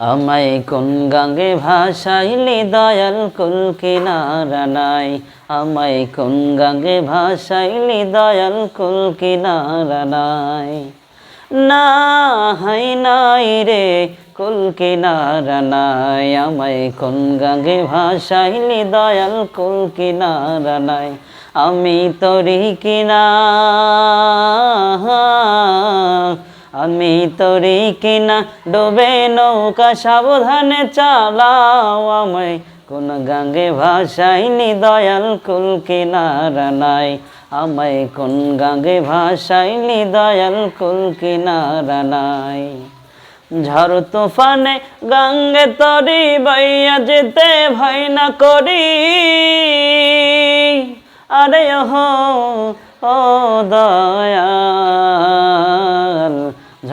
আমায় কোন গাঙ্গে ভাসাইলি দয়াল কুল কিনারা নাই? আমায় কোন গাঙ্গে ভাসাইলি দয়াল কুল কিনারা নাই? না হাই নাই রে কুল কিনারা নাই। আমায় কোন গাঙ্গে ভাসাইলি দয়াল কুল কিনারা নাই? আমি তরি কিনা। আমি তরি কিনা ডোবে নৌকা সাবধানে চালাও আমায়। কোন গাঙ্গে ভাসাইনি দয়াল কুল কিনারা নাই। আমায় কোন গাঙ্গে ভাসাইনি দয়াল কুল কিনারা নাই। ঝড় তুফানে গাঙ্গে তরি বাইয়া যেতে ভয় না করি। আরে ও দয়াল।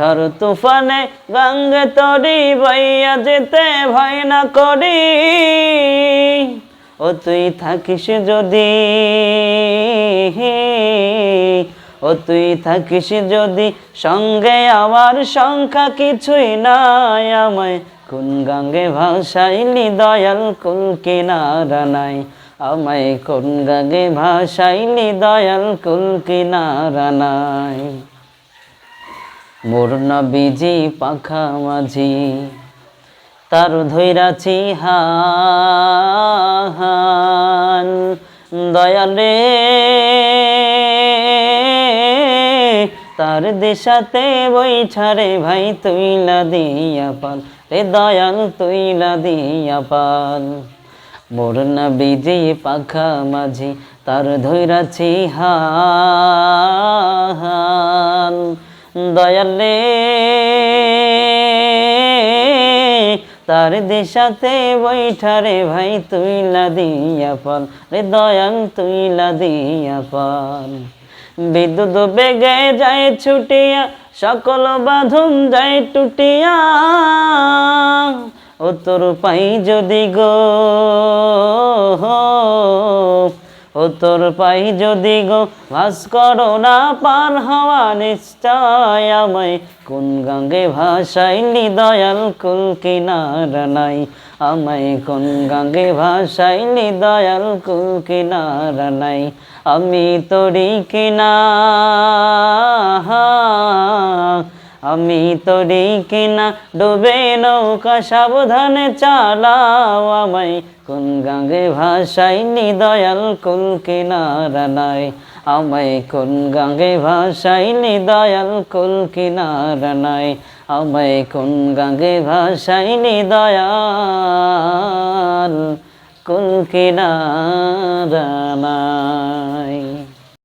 ঝড় তুফানে গঙ্গে তরি বাইয়া যেতে ভয় না করি। ও তুই থাকিস যদি, ও তুই থাকিস যদি, সঙ্গে আমার সংখ্যা কিছুই নাই। আমায় কোন গঙ্গে ভাসাইলি দয়াল কুল কিনারা নাই। আমায় কোন গঙ্গে ভাসাইলি দয়াল কুল কিনারা নাই। মোর নবীজি পাখা মাঝি, তার ধৈরাছি হান দয়ালে তার দেশাতে বৈঠারে ভাই তুইলা দিয়া পাল রে দয়াল তুইলা দিয়া পাল মোর নবীজি পাখা মাঝি, তার ধৈরাছি হান দয়ালে তার দেশাতে বৈঠারে ভাই, তুইলা দিয়া পাল রে দয়াল, তুইলা দিয়া পাল বিদ্যুৎ বেগে যায় ছুটিয়া, সকল বাঁধন যায় টুটিয়া। ও তোর পাই যদি গো তোর পাই যদি গো ভাস করো না, পার হওয়া নিশ্চয় আমায়। কোন গঙ্গে ভাসাইলি দয়াল কুল কিনারা নাই? আমায় কোন গঙ্গে ভাসাইলি দয়াল কুল কিনারা নাই? আমি তোরি কিনা আমি তোরি কিনা ডুবে নৌকা সাবধানে চালাও আমায়। কোন গাঙ্গে ভাসাইনি দয়াল কুল কিনারা নাই। আমায় কোন গাঙ্গে ভাসাইনি দয়াল কুল কিনারা নাই। আমায় কোন গাঙ্গে ভাসাইনি দয়াল কুল কিনারা নাই।